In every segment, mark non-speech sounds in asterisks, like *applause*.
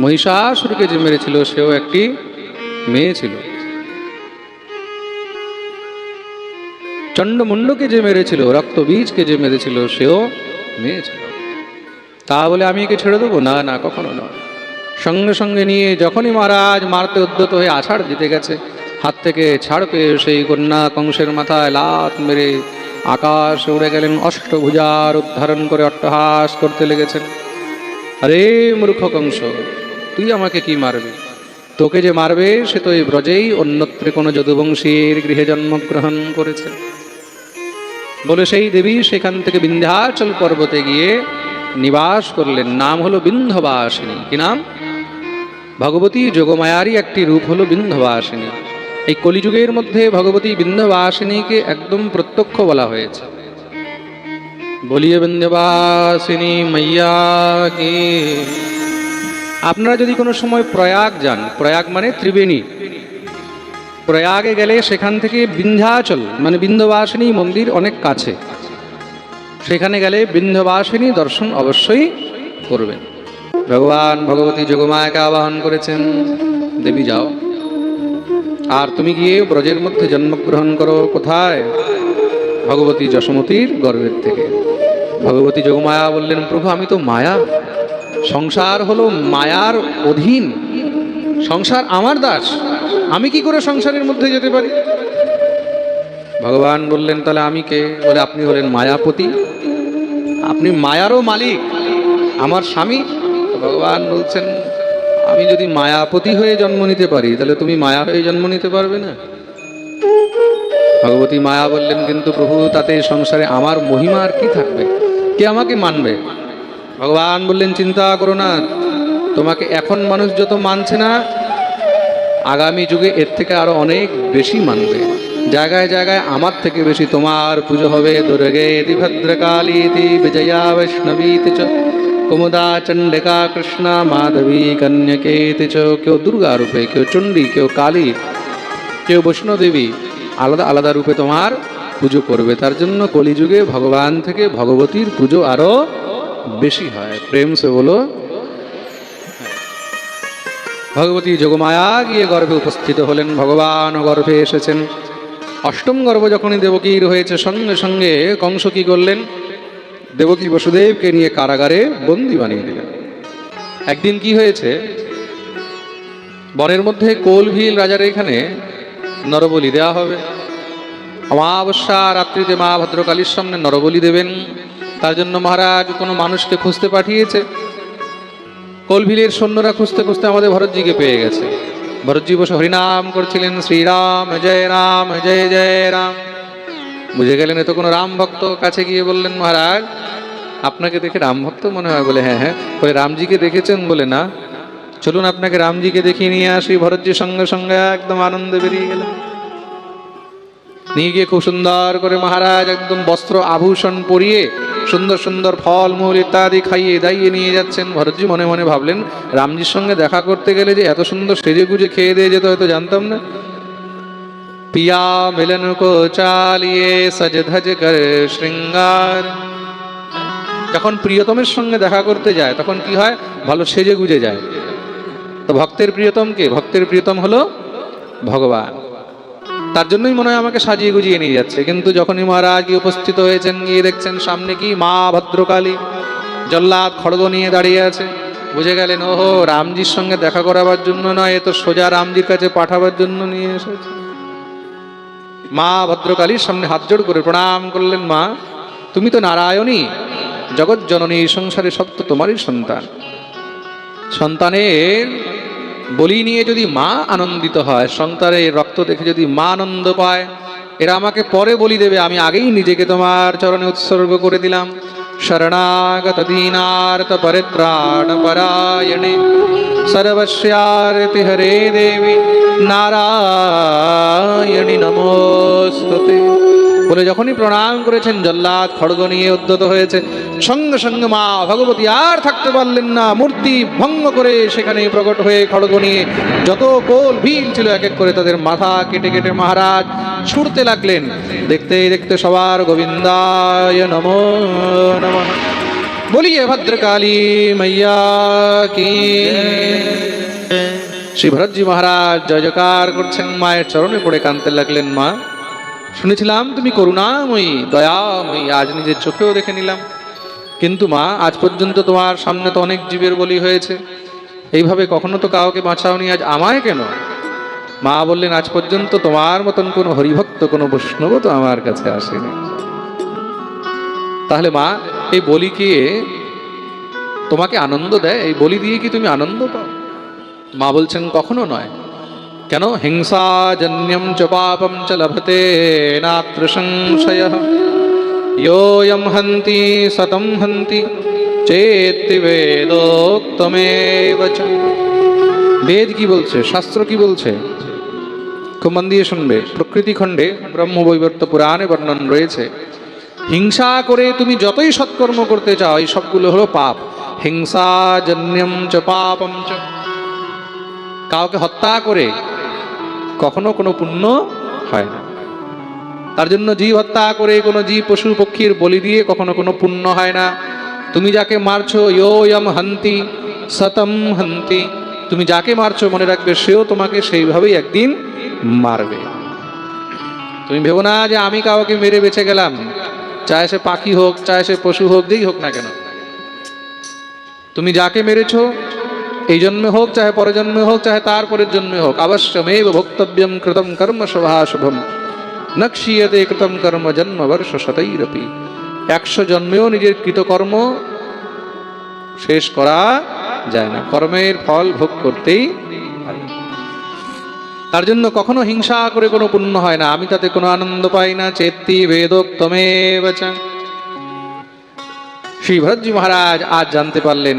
মহিষাসুরকে যে মেরেছিল, সেও একটি মেয়ে ছিল। চণ্ডমুণ্ডকে যে মেরেছিল, রক্তবীজকে যে মেরেছিল, সেও মেয়ে ছিল। তা বলে আমি একে ছেড়ে দেবো? না না, কখনো নয়। সঙ্গে সঙ্গে নিয়ে যখনই মহারাজ মারতে উদ্যত হয়ে আছাড় দিতে গেছে, হাত থেকে ছাড় পেয়ে সেই কন্যা কংসের মাথায় লাত মেরে আকাশ উড়ে গেলেন, অষ্টভুজার উদ্ধারণ করে অট্টহাস করতে লেগেছেন। আরে, মূর্খ কংস তুই আমাকে কি মারবি? তোকে যে মারবে, সে তো এই ব্রজেই অন্যত্র কোনো যদুবংশীর গৃহে জন্মগ্রহণ করেছে। বলে সেই দেবী সেখান থেকে বিন্ধ্যাচল পর্বতে গিয়ে নিবাস করলেন। নাম হলো বিন্ধবাসিনী কি নাম? ভগবতী যোগমায়ারই একটি রূপ হলো বিন্ধবাসিনী এই কলিযুগের মধ্যে ভগবতী বিন্ধবাসিনীকে একদম প্রত্যক্ষ বলা হয়েছে। বলিয়ে বিন্ধবাসিনী মাইয়া, কি আপনারা যদি কোনো সময় প্রয়াগ যান, প্রয়াগ মানে ত্রিবেণী। প্রয়াগে গেলে সেখান থেকে বিন্ধ্যাচল মানে বিন্ধবাসিনী মন্দির অনেক কাছে। সেখানে গেলে বিন্ধবাসিনী দর্শন অবশ্যই করবেন। ভগবান ভগবতী যোগমায়াকে আবাহন করেছেন, দেবী যাও। আর তুমি গিয়ে ব্রজের মধ্যে জন্মগ্রহণ করো কোথায়? ভগবতী যশমতীর গর্ভের থেকে। ভগবতী যোগমায়া বললেন, প্রভু, আমি তো মায়া। সংসার হলো মায়ার অধীন। সংসার আমার দাস, আমি কি করে সংসারের মধ্যে যেতে পারি? ভগবান বললেন, তাহলে আমি কে? বলে আপনি হলেন মায়াপতি। আপনি মায়ারও মালিক, আমার স্বামী। ভগবান বলছেন, আমি যদি মায়াপতি হয়ে জন্ম নিতে পারি, তাহলে তুমি মায়া হয়ে জন্ম নিতে পারবে না? ভগবতী মায়া বললেন, কিন্তু প্রভু, তাতে সংসারে আমার মহিমা আর কি থাকবে? কে আমাকে মানবে? ভগবান বললেন, চিন্তা করো না, তোমাকে এখন মানুষ যত মানছে না, আগামী যুগে এর থেকে আরও অনেক বেশি মানবে। জায়গায় জায়গায় আমার থেকে বেশি তোমার পুজো হবে। দুর্গে ভদ্রকালী বিজয়া বৈষ্ণবী ইতি চ, কুমুদা চণ্ডিকা কৃষ্ণা মাধবী কন্যকে ইতি চ, কেউ দুর্গা রূপে, কেউ চণ্ডী, কেউ কালী, কেউ বৈষ্ণদেবী আলাদা আলাদা রূপে তোমার পুজো করবে। তার জন্য কলিযুগে ভগবান থেকে ভগবতীর পুজো আরও বেশি হয়। প্রেম সে বলো। ভগবতী যোগমায়া গিয়ে গর্ভে উপস্থিত হলেন। ভগবান গর্ভে এসেছেন। অষ্টম গর্ভ যখনই দেবকীর হয়েছে, সঙ্গে সঙ্গে কংস কি করলেন? দেবকী বসুদেবকে নিয়ে কারাগারে বন্দি বানিয়ে দিলেন। একদিন কি হয়েছে? বনের মধ্যে কোলভিল রাজার এখানে নরবলি দেওয়া হবে। অমাবস্যা রাত্রিতে মা ভদ্রকালীর সামনে নরবলি দেবেন। তার জন্য মহারাজ কোনো মানুষকে খুঁজতে পাঠিয়েছে। কলভিলের সৈন্যরা খুঁজতে খুঁজতে আমাদের ভরতজিকে পেয়ে গেছে। ভরতজি বসে হরিনাম করছিলেন, শ্রীরাম, জয় রাম, জয় জয় রাম। বুঝে গেলেন এ তো কোনো রাম ভক্ত। কাছে গিয়ে বললেন, মহারাজ, আপনাকে দেখে রাম ভক্ত মনে হয়? বলে হ্যাঁ হ্যাঁ। বলে রামজিকে দেখেছেন? বলে, না। চলুন আপনাকে রামজিকে দেখিয়ে নিয়ে আসি। ভরতজির সঙ্গে সঙ্গে একদম আনন্দে বেরিয়ে গেলেন। নিয়ে গিয়ে খুব সুন্দর করে মহারাজ একদম বস্ত্র আভূষণ পরিয়ে সুন্দর সুন্দর ফল, মূল ইত্যাদি খাইয়ে দাইয়ে নিয়ে যাচ্ছেন। ভরতজি মনে মনে ভাবলেন, রামজির সঙ্গে দেখা করতে গেলে যে এত সুন্দর সেজে গুজে খেয়ে দিয়ে যেত হয়তো জানতাম না। পিয়া মিলন কো চালিয়ে সজ ধজ কর শৃঙ্গার। যখন প্রিয়তমের সঙ্গে দেখা করতে যায়, তখন কি হয়? ভালো সেজে গুজে যায়। তো ভক্তের প্রিয়তম কে ভক্তের প্রিয়তম হলো ভগবান। তার জন্যই মনে হয় আমাকে সাজিয়ে গুজিয়ে নিয়ে যাচ্ছে। কিন্তু যখনই মহারাজ উপস্থিত হয়েছেন, গিয়ে দেখছেন সামনে কি মা ভদ্রকালী জল্লাদ খড়গ নিয়ে দাঁড়িয়ে আছে। বুঝে গেলেন, ওহো, রামজির সঙ্গে দেখা করাবার জন্য নয়, এ তো সোজা রামজির কাছে পাঠাবার জন্য নিয়ে এসেছে। মা ভদ্রকালীর সামনে হাত জোড় করে প্রণাম করলেন, মা, তুমি তো নারায়ণী, জগৎ জননী, সংসারে সত্য তোমারই সন্তান। সন্তানের বলি নিয়ে যদি মা আনন্দিত হয় সন্তানের রক্ত দেখে যদি মা আনন্দ পায়, এরা আমাকে পরে বলি দেবে, আমি আগেই নিজেকে তোমার চরণে উৎসর্গ করে দিলাম। শরণাগত দীনার্থ পরিত্রাণ পরায়ণে, সর্বস্যারতি হরে দেবী, নারায়ণী নমস্তুতে। বলে যখনই প্রণাম করেছেন, জল্লাদ খড়গ নিয়ে উদ্যত হয়েছে। সঙ্গে সঙ্গে মা ভগবতী আর থাকতে পারলেন না। মূর্তি ভঙ্গ করে সেখানে প্রকট হয়ে খড়গ নিয়ে যত কোল ভিল ছিল এক এক করে তাদের মাথা কেটে কেটে মহারাজ ছুটতে লাগলেন। দেখতে দেখতে সবার গোবিন্দায় নম নম। বলিয়ে ভদ্রকালী মাইয়া কি? শ্রী ভরতজি মহারাজ, জয় জয়কার করছেন। মায়ের চরণে পড়ে কাঁদতে লাগলেন মা। শুনেছিলাম তুমি করুণাময়ী, দয়াময়ী, আজ নিজের চোখেও দেখে নিলাম। কিন্তু মা, আজ পর্যন্ত তোমার সামনে তো অনেক জীবের বলি হয়েছে। এইভাবে কখনো তো কাউকে বাঁচাওনি, আজ আমায় কেন? মা বললেন, আজ পর্যন্ত তোমার মতন কোনো হরিভক্ত, কোনো বৈষ্ণব তো আমার কাছে আসেনি। তাহলে মা, এই বলি কি তোমাকে আনন্দ দেয়? এই বলি দিয়ে কি তুমি আনন্দ পাও? মা বলছেন, কখনো নয়। কেন? হিংসাজন্যম চ পাপম চ লভতে নাত্র সংশয়ম ইয়ম হন্তি সতম হন্তি চেতি বেদোক্তমে বেদ কি বলছে? শাস্ত্র কি বলছে? খুব মন দিয়ে শুনবে। প্রকৃতি খণ্ডে ব্রহ্মবৈবর্ত পুরাণে বর্ণন রয়েছে। হিংসা করে তুমি যতই সৎকর্ম করতে চাও, এই সবগুলো হলো পাপ। হিংসাজন্যম চ পাপম চ। কাউকে হত্যা করে কখনো কোনো পুণ্য হয় না। তার জন্য জীব হত্যা করে কোনো জীব পশু পক্ষীর বলি দিয়ে কখনো কোনো পুণ্য হয় না। তুমি যাকে মারছো ইয়ম হন্তি, সতম হন্তি। তুমি যাকে মারছো, মনে রাখবে সেও তোমাকে সেইভাবেই একদিন মারবে। তুমি ভেবো না যে আমি কাউকে মেরে বেঁচে গেলাম। চাहे সে পাখি হোক চাहे সে পশু হোক, যেই হোক না কেন। তুমি যাকে মেরেছো এই জন্মে হোক, চাহে পরের জন্মে হোক, চাহে তার পরের জন্মে হোক, অবশ্যমেব ভোক্তব্যম কৃতম কর্ম শুভাশুভম। নক্ষীয়তে কৃতম কর্ম জন্ম বর্ষ শতৈরপি। একশো জন্মেও নিজের কৃতকর্ম শেষ করা যায় না। কর্মের ফল ভোগ করতেই তার জন্য কখনো হিংসা করে কোনো পুণ্য হয় না। আমি তাতে কোনো আনন্দ পাই না। চেত্তি বেদোক্তমে বাচা শ্রী ভরতজি মহারাজ আজ জানতে পারলেন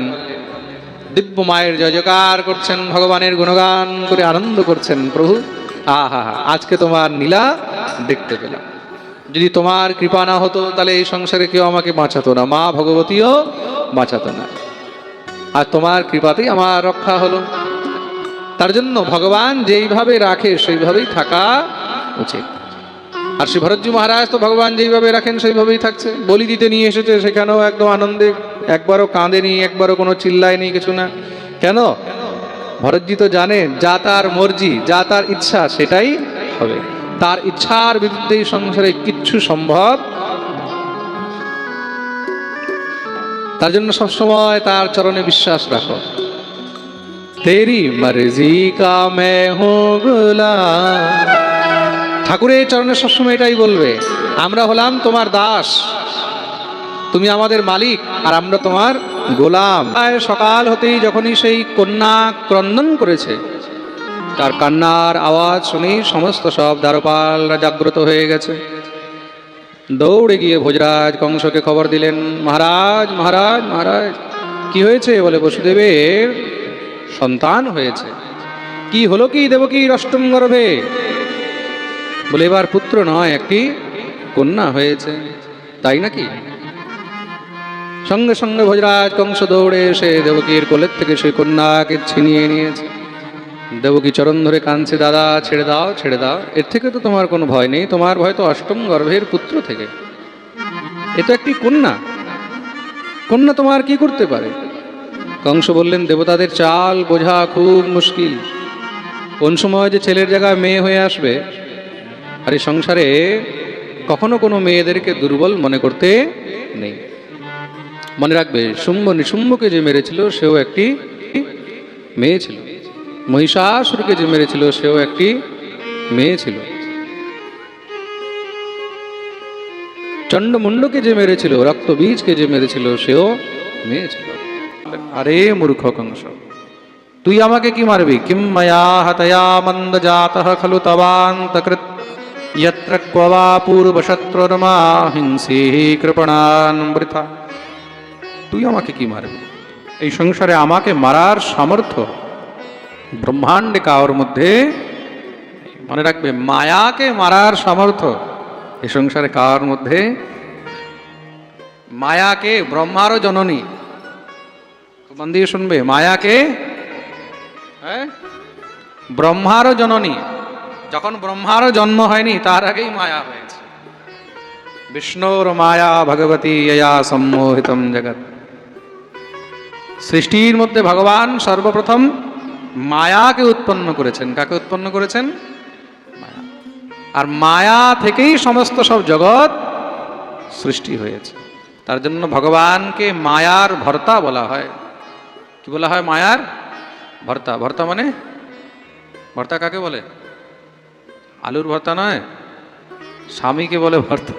দিব্য মায়ের জয় জয়কার করছেন ভগবানের গুণগান করে আনন্দ করছেন প্রভু। আহা, আজকে তোমার নীলা দেখতে পেলাম। যদি তোমার কৃপা না হতো, তাহলে এই সংসারে কেউ আমাকে বাঁচাতো না। মা ভগবতীও বাঁচাতো না। আর তোমার কৃপাতেই আমার রক্ষা হলো। তার জন্য ভগবান যেইভাবে রাখে, সেইভাবেই থাকা উচিত। আর শ্রী ভরতজি মহারাজ তো ভগবান যেইভাবে রাখেন, সেইভাবেই থাকছে। বলি দিতে নিয়ে এসেছে, সেখানেও একদম আনন্দে, একবারও কাঁদে কাঁদেনি একবারও কোনো চিল্লায় চিল্লায়নি কিছু না। কেন? ভরতজি তো জানেন যা তার মর্জি, যা তার ইচ্ছা, সেটাই হবে। তার ইচ্ছার বিরুদ্ধে এই সংসারে কিচ্ছু সম্ভব তার জন্য সবসময় তার চরণে বিশ্বাস রাখো। তেরি মর্জি কা মে হো গুলাম। ঠাকুরের চরণে সবসময় এটাই বলবে, আমরা হলাম তোমার দাস, তুমি আমাদের মালিক, আর আমরা তোমার গোলাম। সকাল হতেই যখনই সেই কন্যা ক্রন্দন করেছে, তার কান্নার আওয়াজ শুনেই সমস্ত সব দ্বারপালরা জাগ্রত হয়ে গেছে। দৌড়ে গিয়ে ভোজরাজ কংসকে খবর দিলেন, মহারাজ মহারাজ মহারাজ, কি হয়েছে? বলে বসুদেবের সন্তান হয়েছে। কি হলো কি দেবকীর অষ্টম গর্ভে? বলে, এবার পুত্র নয়, একটি কন্যা হয়েছে। তাই নাকি? সঙ্গে সঙ্গে ভোজরাজ কংস দৌড়ে এসে দেবকীর কোলের থেকে সেই কন্যাকে ছিনিয়ে নিয়েছে। দেবকী চরণ ধরে কাঁদছে, দাদা, ছেড়ে দাও ছেড়ে দাও। এর থেকে তো তোমার কোনো ভয় নেই। তোমার ভয় তো অষ্টম গর্ভের পুত্র থেকে। এ তো একটি কন্যা। কন্যা তোমার কি করতে পারে? কংস বললেন, দেবতাদের চাল বোঝা খুব মুশকিল। কোন সময় যে ছেলের জায়গায় মেয়ে হয়ে আসবে আর এই সংসারে কখনো কোনো মেয়েদেরকে দুর্বল মনে করতে নেই। মনে রাখবে, শুম্ভ নিশুম্ভকে যে মেরেছিল, সেও একটি মেয়ে ছিল। মহিষাসুরকে যে মেরেছিল, সেও একটি মেয়ে ছিল। চণ্ডমুণ্ডকে যে মেরেছিল, রক্তবীজকে যে মেরেছিল, সেও মেয়ে ছিল। আরে মূর্খ কংস, তুই আমাকে কি মারবি? কিম ময়া হতয়া মন্দ জাত খলু তবান্তকৃত यत्र क्व वा পূর্বশত্রুর্মা হিংসি কৃপণান বৃথা তুই আমাকে কি মারবি এই সংসারে আমাকে মারার সামর্থ্য ব্রহ্মাণ্ডে কাওর মধ্যে মনে রাখবে মায়াকে মারার সামর্থ্য এই সংসারে কাওর মধ্যে মায়াকে ব্রহ্মারও জননী খুব মন দিয়ে শুনবে মায়াকে হ্যাঁ ব্রহ্মারও জননী যখন ব্রহ্মারও জন্ম হয়নি, তার আগেই মায়া হয়েছে। বিষ্ণুর মায়া ভগবতী ইয়া সম্মোহিতম জগৎ। সৃষ্টির মধ্যে ভগবান সর্বপ্রথম মায়াকে উৎপন্ন করেছেন। কাকে উৎপন্ন করেছেন? মায়া। আর মায়া থেকেই সমস্ত সব জগৎ সৃষ্টি হয়েছে। তার জন্য ভগবানকে মায়ার ভর্তা বলা হয়। কি বলা হয় মায়ার? ভর্তা। ভর্তা মানে? ভর্তা কাকে বলে? আলুর ভর্তা নয়, স্বামীকে বলে ভর্তা।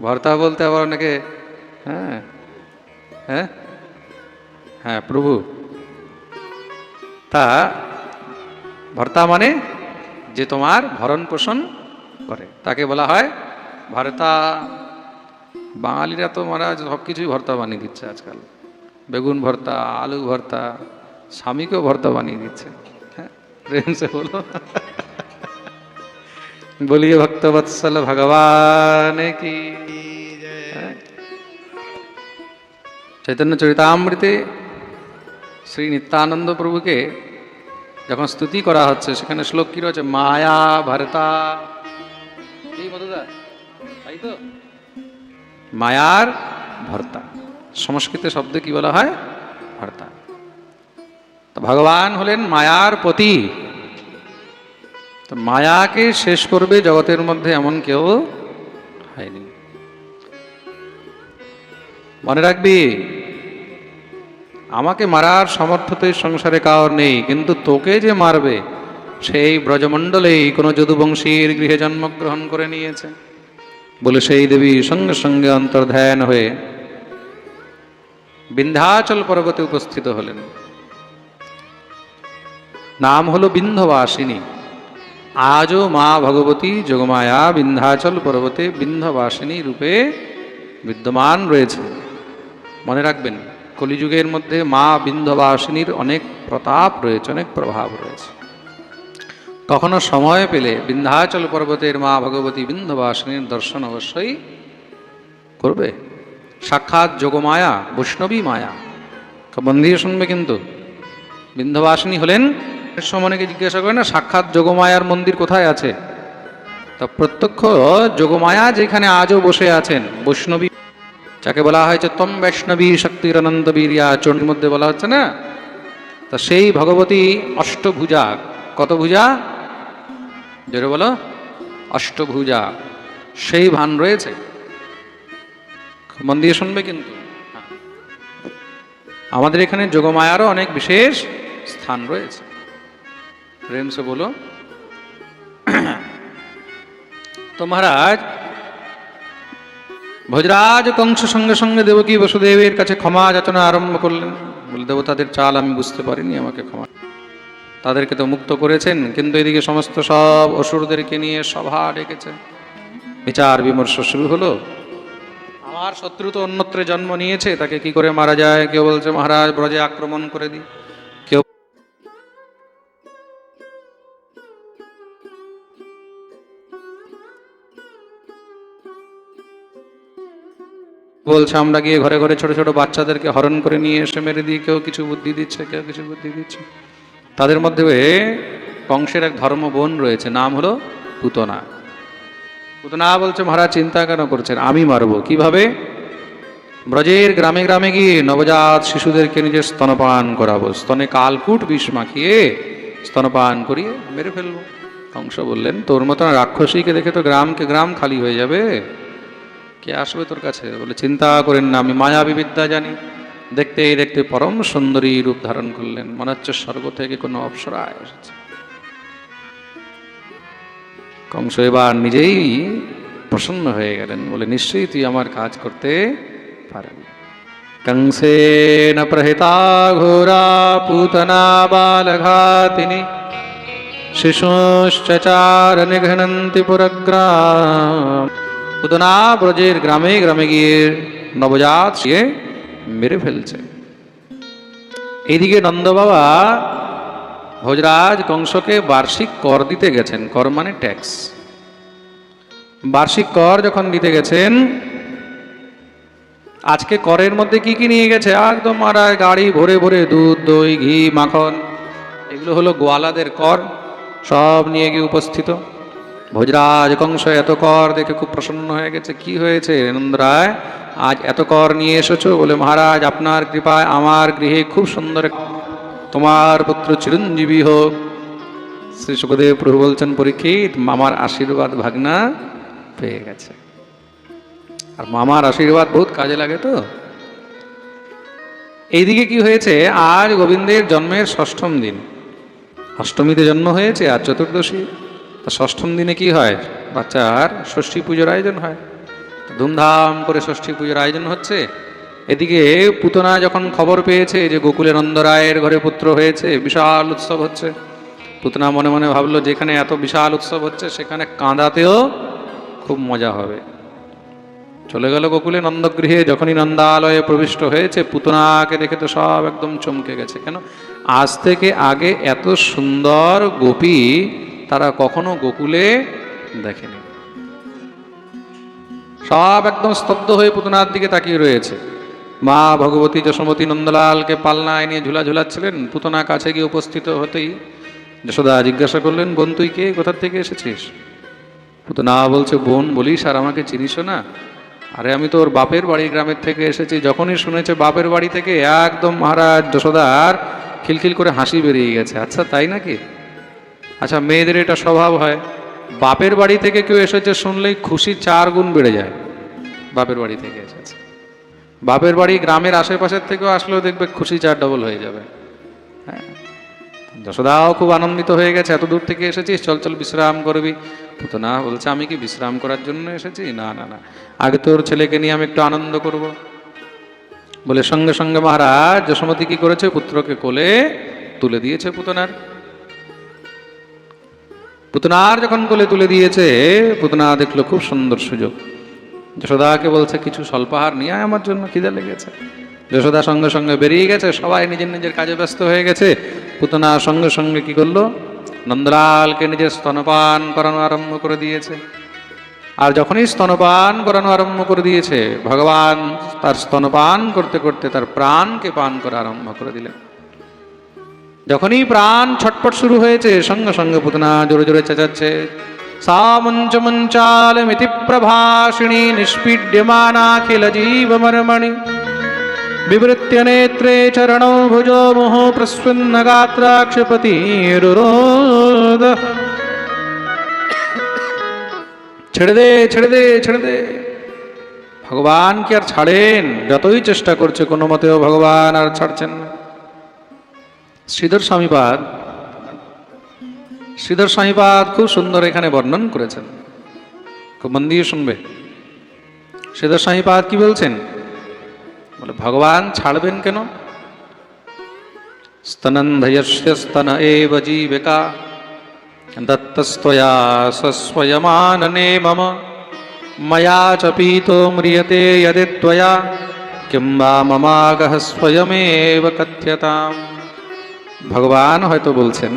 ভর্তা বলতে আবার অনেকে হ্যাঁ হ্যাঁ হ্যাঁ প্রভু। তা, ভর্তা মানে যে তোমার ভরণ পোষণ করে। তাকে বলা হয় ভর্তা। বাঙালিরা তো মারা সব কিছুই ভর্তা বানিয়ে দিচ্ছে আজকাল। বেগুন ভর্তা, আলু ভর্তা, স্বামীকেও ভর্তা বানিয়ে দিচ্ছে। সে বলো। বলিয়ে ভক্তবৎসল ভগবান কি হ্যাঁ। চৈতন্য চরিতামৃতে শ্রী নিত্যানন্দ প্রভুকে যখন স্তুতি করা হচ্ছে, সেখানে শ্লোক কি রয়েছে? মায়া ভরতা। মায়ার ভর্তা। সংস্কৃতে শব্দে কি বলা হয়? ভর্তা। তো ভগবান হলেন মায়ার পতি। তো মায়াকে শেষ করবে জগতের মধ্যে এমন কেউ হয়নি। মনে রাখবি, আমাকে মারার সামর্থ্য তো সংসারে কার নেই, কিন্তু তোকে যে মারবে, সেই ব্রজমণ্ডলেই কোনো যদুবংশীর গৃহে জন্মগ্রহণ করে নিয়েছে। বলে সেই দেবী সঙ্গে সঙ্গে অন্তর্ধ্যান হয়ে বিন্ধ্যাচল পর্বতে উপস্থিত হলেন। নাম হলো বিন্ধবাসিনী আজও মা ভগবতী যোগমায়া বিন্ধ্যাচল পর্বতে বিন্ধবাসিনী রূপে বিদ্যমান রয়েছে। মনে রাখবেন, কলিযুগের মধ্যে মা বিন্ধবাসিনীর অনেক প্রতাপ রয়েছে, অনেক প্রভাব রয়েছে। কখনো সময় পেলে বিন্ধ্যাচল পর্বতের মা ভগবতী বিন্ধবাসিনীর দর্শন অবশ্যই করবে। সাক্ষাৎ যোগমায়া, বৈষ্ণবী মায়া। মন দিয়ে শুনবে কিন্তু। বিন্ধবাসিনী হলেন সমনকে জিজ্ঞাসা করে না? সাক্ষাৎ যোগমায়ার মন্দির কোথায় আছে? তা প্রত্যক্ষ যোগমায়া যেখানে আজও বসে আছেন, বৈষ্ণবী, যাকে বলা হয়েছে তম বৈষ্ণবী শক্তির অনন্ত বীরিয়া, চণ্ডীর মধ্যে বলা হচ্ছে না? তা সেই ভগবতী অষ্টভুজা কত ভুজা জোরে বলো, অষ্টভুজা, সেই ভান রয়েছে? মন দিয়ে শুনবে কিন্তু। আমাদের এখানে যোগমায়ারও অনেক বিশেষ স্থান রয়েছে। প্রেম সে বলো। *clears throat* তো মহারাজ, ভোজরাজ কংস সঙ্গে সঙ্গে দেবকী বসুদেবের কাছে ক্ষমা যাচনা আরম্ভ করলেন। বলে, দেবতাদের চাল আমি বুঝতে পারিনি, আমাকে ক্ষমা তাদেরকে তো মুক্ত করেছেন, কিন্তু এদিকে সমস্ত সব অসুরদেরকে নিয়ে সভা ডেকেছে। বিচার বিমর্শ শুরু হলো। আমার শত্রু তো অন্যত্রে জন্ম নিয়েছে, তাকে কি করে মারা যায়? কেউ বলছে, মহারাজ, ব্রজে আক্রমণ করে দিই। বলছে আমরা গিয়ে ঘরে ঘরে ছোট ছোট বাচ্চাদেরকে হরণ করে নিয়ে এসে মেরে দিয়ে কেউ কিছু বুদ্ধি দিচ্ছে, কেউ কিছু বুদ্ধি দিচ্ছে। তাদের মধ্যে কংসের এক ধর্ম বোন রয়েছে, নাম হলো পুতনা। পুতনা বলছে, মহারাজ, চিন্তা কেন করছেন? আমি মারবো। কীভাবে? ব্রজের গ্রামে গ্রামে গিয়ে নবজাত শিশুদেরকে নিজের স্তনপান করাবো। স্তনে কালকুট বিষ মাখিয়ে স্তনপান করিয়ে মেরে ফেলব। কংস বললেন, তোর মতন রাক্ষসীকে দেখে তো গ্রামকে গ্রাম খালি হয়ে যাবে। কে আসবে তোর কাছে? বলে, চিন্তা করেন না, আমি মায়াবী বিদ্যা জানি। দেখতে দেখতে পরম সুন্দরী রূপ ধারণ করলেন। মনে হচ্ছে স্বর্গ থেকে কোনো অপসরা এসেছে। কংস এবার নিজেই প্রসন্ন হয়ে গেলেন। বলে, নিশ্চয়ই তুই আমার কাজ করতে পারবি। কংসেন প্রহিতা ঘোরা পুতনা বালঘাতিনি। শিশুশ্চার নিঘ্নন্তি পুরগ্রাম। পুতনা ব্রজের গ্রামে গ্রামে গিয়ে নবজাত সে মেরে ফেলছে। এইদিকে নন্দ বাবা ভোজরাজ কংসকে বার্ষিক কর দিতে গেছেন, কর মানে ট্যাক্স বার্ষিক কর যখন দিতে গেছেন, আজকে করের মধ্যে কি কি নিয়ে গেছে? একদম মারা গাড়ি, ভরে ভরে দুধ, দই, ঘি, মাখন, এগুলো হলো গোয়ালাদের কর, সব নিয়ে গিয়ে উপস্থিত। ভোজরাজ কংস, এত কর দেখে খুব প্রসন্ন হয়ে গেছে। কি হয়েছে নন্দরায় আজ এত কর নিয়ে এসেছ বলে মহারাজ, আপনার কৃপায় আমার গৃহে খুব সুন্দর তোমার পুত্র চিরঞ্জীবী হোক। শ্রী সুখদেব প্রভু বলছেন, পরীক্ষিত, মামার আশীর্বাদ ভাগনা পেয়ে গেছে। আর মামার আশীর্বাদ বহুত কাজে লাগে তো। এইদিকে কি হয়েছে? আজ গোবিন্দের জন্মের ষষ্ঠম দিন। অষ্টমীতে জন্ম হয়েছে, আর চতুর্দশী তা ষষ্ঠম দিনে কি হয়? বাচ্চার ষষ্ঠী পুজোর আয়োজন হয়। ধুমধাম করে ষষ্ঠী পুজোর আয়োজন হচ্ছে। এদিকে পুতনা যখন খবর পেয়েছে যে গোকুলে নন্দরায়ের ঘরে পুত্র হয়েছে, বিশাল উৎসব হচ্ছে। পুতনা মনে মনে ভাবলো, যেখানে এত বিশাল উৎসব হচ্ছে, সেখানে কাঁদাতেও খুব মজা হবে। চলে গেল গোকুলে নন্দগৃহে। যখনই নন্দালয়ে প্রবিষ্ট হয়েছে, পুতনাকে দেখে তো সব একদম চমকে গেছে। কেন? আজ থেকে আগে এত সুন্দর গোপী তারা কখনো গোকুলে দেখেনি। সব একদম স্তব্ধ হয়ে পুতনার দিকে তাকিয়ে রয়েছে। মা ভগবতী যশোমতী নন্দলালকে পালনায় নিয়ে ঝুলা ঝুলাচ্ছিলেন। পুতনা কাছে গিয়ে উপস্থিত হতেই যশোদা জিজ্ঞাসা করলেন, বোন, তুই কে? কোথার থেকে এসেছিস? পুতনা বলছে, বোন, বলিস, আর আমাকে চিনিস না। আরে, আমি তো ওর বাপের বাড়ি গ্রামের থেকে এসেছি। যখনই শুনেছে বাপের বাড়ি থেকে, একদম মহারাজ যশোদার খিলখিল করে হাসি বেরিয়ে গেছে। আচ্ছা তাই নাকি? আচ্ছা মেয়েদের এটা স্বভাব হয়, বাপের বাড়ি থেকে কেউ এসেছে শুনলেই খুশি চার গুণ বেড়ে যায়। বাপের বাড়ি থেকে এসেছে। বাপের বাড়ি গ্রামের আশেপাশের থেকেও আসলেও দেখবে খুশি চার ডবল হয়ে যাবে। হ্যাঁ? যশোদাও খুব আনন্দিত হয়ে গেছে, এত দূর থেকে এসেছিস? চল চল, বিশ্রাম করবি। পুতনা বলছে, আমি কি বিশ্রাম করার জন্য এসেছি? না না না। আগে তোর ছেলেকে নিয়ে আমি একটু আনন্দ করব। বলে সঙ্গে সঙ্গে মহারাজ, যশোমতী কি করেছে? পুত্রকে কোলে তুলে দিয়েছে পুতনার। পুতনার যখন কোলে তুলে দিয়েছে, পুতনা দেখল খুব সুন্দর সুযোগ। যশোদাকে বলছে, কিছু স্বল্পাহার নিয়ে আমার জন্য, খিদে লেগেছে। যশোদা সঙ্গে সঙ্গে বেরিয়ে গেছে, সবাই নিজের নিজের কাজে ব্যস্ত হয়ে গেছে। পুতনা সঙ্গে সঙ্গে কি করল? নন্দলালকে নিজের স্তনপান করানো আরম্ভ করে দিয়েছে। আর যখনই স্তনপান করানো আরম্ভ করে দিয়েছে, ভগবান তার স্তনপান করতে করতে তার প্রাণকে পান করা আরম্ভ করে দিলেন। যখনই প্রাণ ছটপট শুরু হয়েছে, সঙ্গে সঙ্গে পুতনা জোরে জোরে চেঁচাচ্ছে। সা মঞ্চ মঞ্চালমিতি প্রভাষিণী নিষ্পীড্যমানাখিল জীবমর্মণি বিবৃত্য নেত্রে চরণো ভুজো মোহ প্রস্বন্ন গাত্রাক্ষপতিরুরোদ ছেড়ে দে ছেড়ে দে ছেড়ে দে। ভগবান কি আর ছাড়েন? যতই চেষ্টা করছে কোনো মতেও ভগবান আর ছাড়ছেন না। শ্রীধর স্বামীপাদ শ্রীধর স্বামীপাদ খুব সুন্দর এখানে বর্ণন করেছেন। খুব মন দিয়ে শুনবে। শ্রীধর স্বামীপাদ কি বলছেন? বলে, ভগবান ছাড়বেন কেন? স্তনন্ধয়স্য স্তন এব জীবিকা দত্তস্তয়া সস্বয়মাননে মম, ময়া চ পীতো ম্রিয়তে যদি ত্বয়া কিংবা মমাগহ স্বয়মেব কথ্যতাম ভগবান হয়তো বলছেন,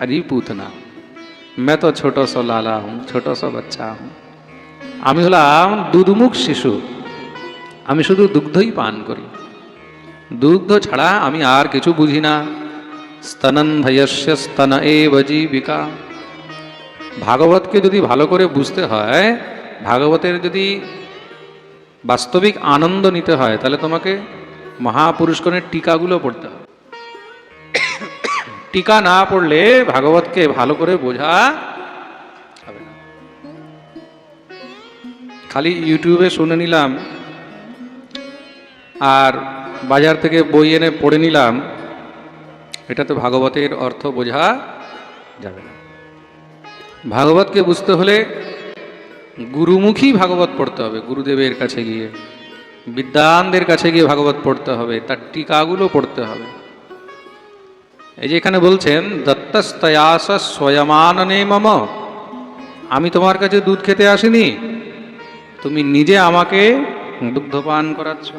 আরে পুতনা মে তো ছোট সো লালা হুম, ছোট সো বাচ্চা হুম। আমি হলাম দুধমুখ শিশু, আমি শুধু দুগ্ধই পান করি। দুগ্ধ ছাড়া আমি আর কিছু বুঝি না। স্তনন্ধয়স্য স্তন এ জীবিকা। ভাগবতকে যদি ভালো করে বুঝতে হয়, ভাগবতের যদি বাস্তবিক আনন্দ নিতে হয়, তাহলে তোমাকে মহাপুরুষগণের টিকাগুলো পড়তে হবে। টিকা না পড়লে ভাগবতকে ভালো করে বোঝা হবে না। খালি ইউটিউবে শুনে নিলাম আর বাজার থেকে বই এনে পড়ে নিলাম, এটা তো ভাগবতের অর্থ বোঝা যাবে না। ভাগবতকে বুঝতে হলে গুরুমুখী ভাগবত পড়তে হবে, গুরুদেবের কাছে গিয়ে বিদ্যানদের কাছে গিয়ে ভাগবত পড়তে হবে, তার টিকাগুলো পড়তে হবে। এই যে এখানে বলছেন, দত্তস্তয়াস স্বয়মাননে মম। আমি তোমার কাছে দুধ খেতে আসিনি। তুমি নিজে আমাকে দুগ্ধপান করাচ্ছ।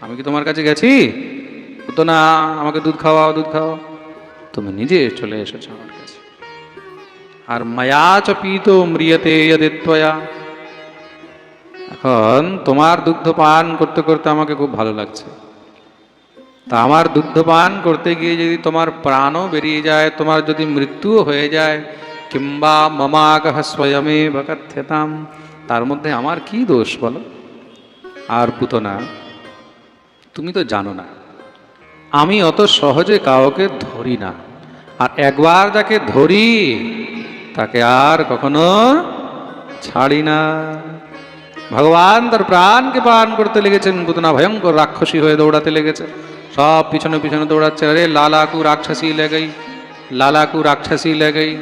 আমি কি তোমার কাছে গেছি? তো না, আমাকে দুধ খাওয়াও দুধ খাওয়াও। তুমি নিজে চলে এসেছ আমার কাছে। আর মায়া চ পিত ম্রিয়তে যদিত্বয়া এখন তোমার দুগ্ধ পান করতে করতে আমাকে খুব ভালো লাগছে। তা আমার দুগ্ধ পান করতে গিয়ে যদি তোমার প্রাণও বেরিয়ে যায়, তোমার যদি মৃত্যুও হয়ে যায় কিংবা মমাগহ স্বয়মে ভকথ্যতাম তার মধ্যে আমার কি দোষ বলো? আর পুতনা তুমি তো জানো না, আমি অত সহজে কাউকে ধরি না, আর একবার যাকে ধরি, তাকে আর কখনো ছাড়ি না। ভগবান তার প্রাণকে পান করতে লেগেছেন পুতনা ভয়ঙ্কর রাক্ষসী হয়ে দৌড়াতে লেগেছে। সব পিছনে পিছনে দৌড়াচ্ছে আরে লালাকু রাক্ষসী লেগেই লালাকু রাক্ষসী লেগেই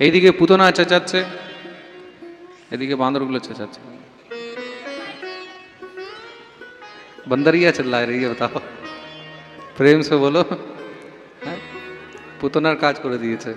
এইদিকে পুতনা চেঁচাচ্ছে এদিকে বাঁদরগুলো চেঁচাচ্ছে बंदरिया चिल्ला रही है बताओ প্রেম সে বলো হ্যাঁ পুতনার কাজ করে দিয়েছে